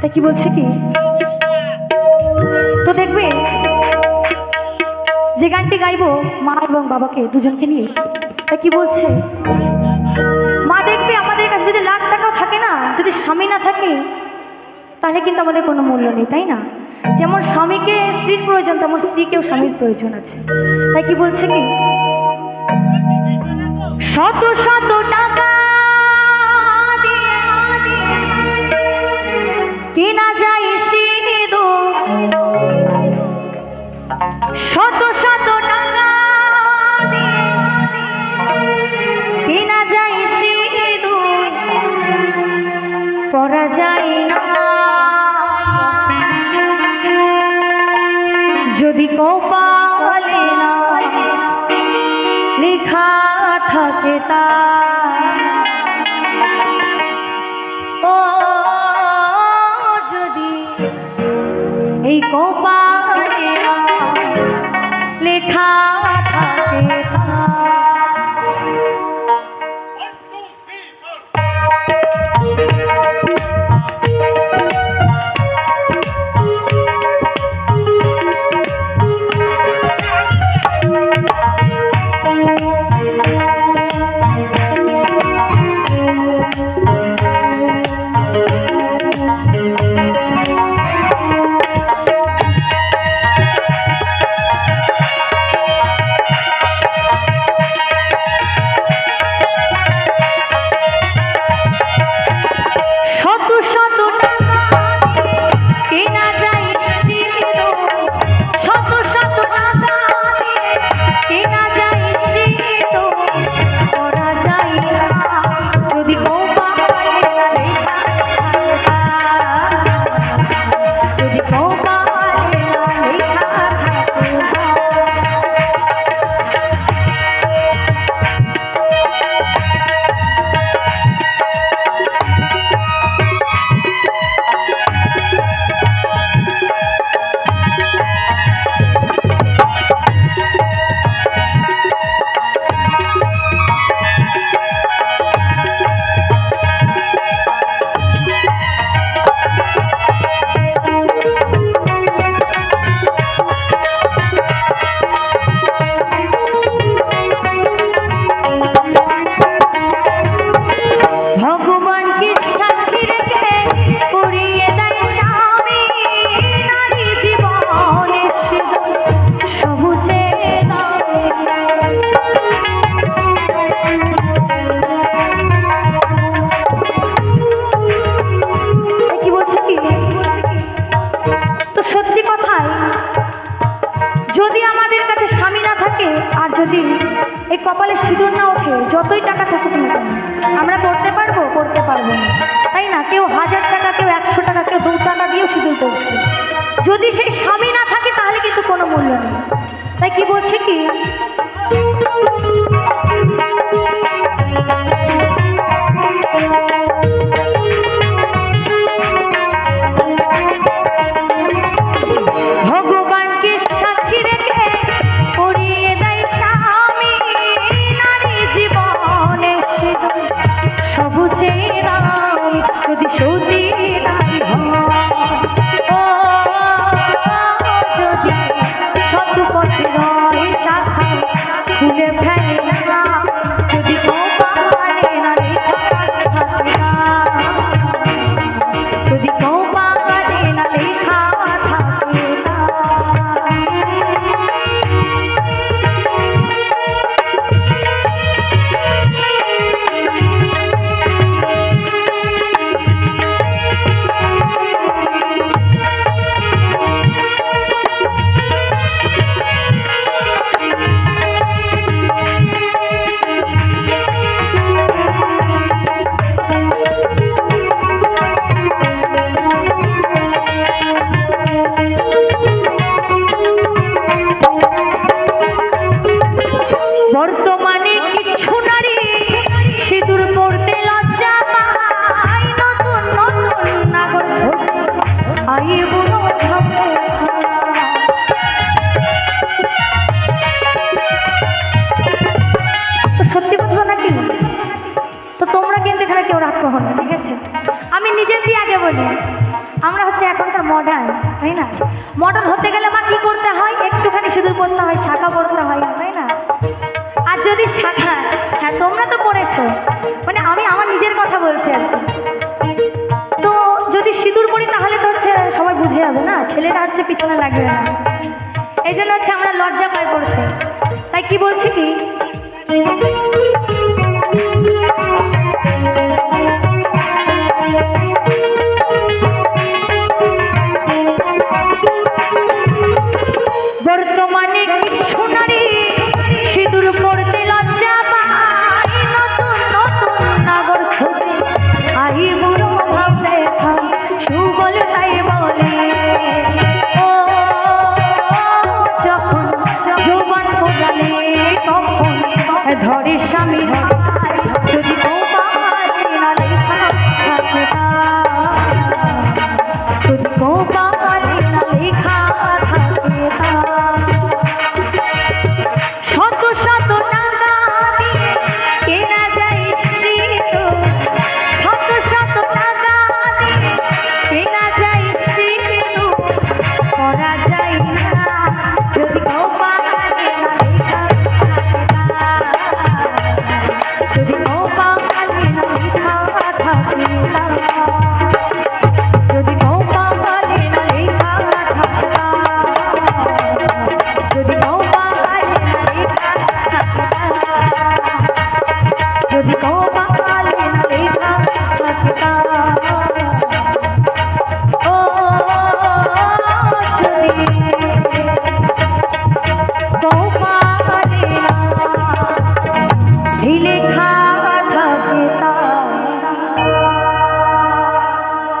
তা কি বলছে কি? তো দেখবে, যে গানটি গাইবো মা এবং বাবাকে, দুজনকে নিয়ে, তা কি বলছে? মা দেখবে আমাদের কাছে যদি লাখ টাকাও থাকে না, যদি স্বামী না থাকে তাহলে কিন্তু আমাদের কোনো মূল্য নেই, তাই না? যেমন স্বামীকে স্ত্রীর প্রয়োজন, তেমন স্ত্রীকেও স্বামীর প্রয়োজন আছে। তাই কি বলছে কি? শত শত টাকা যায় শত শত টাকা যায় পরা যায় আমরা করতে পারব? করতে পারব না। তাই না? কেউ হাজার টাকা, কেউ একশো টাকা, কেউ দু টাকা দিয়েও সিঁদুর করছে। যদি সেই স্বামী না থাকে, তাহলে কিন্তু কোনো মূল্য নেই। তাই কি বলছে কি? শাখা খুলে ফেলে পথে নিজের দিয়ে আগে বলি, আমরা হচ্ছে এখনকার মডার্ন তাই না? মডার্ন হতে গেলে মা কী করতে হয়? একটুখানি সিঁদুর পড়তে হয়, শাখা পড়তে হয়, তাই না? আর যদি শাখা হ্যাঁ তোমরা তো পড়েছো মানে আমি আমার নিজের কথা বলছি আর তো যদি সিঁদুর পড়ি তাহলে তো হচ্ছে সবাই বুঝে যাবে না, ছেলেরা হচ্ছে পিছনে লাগবে না। এই জন্য হচ্ছে আমরা লজ্জা পাই পড়তে। তাই কি বলছি কি?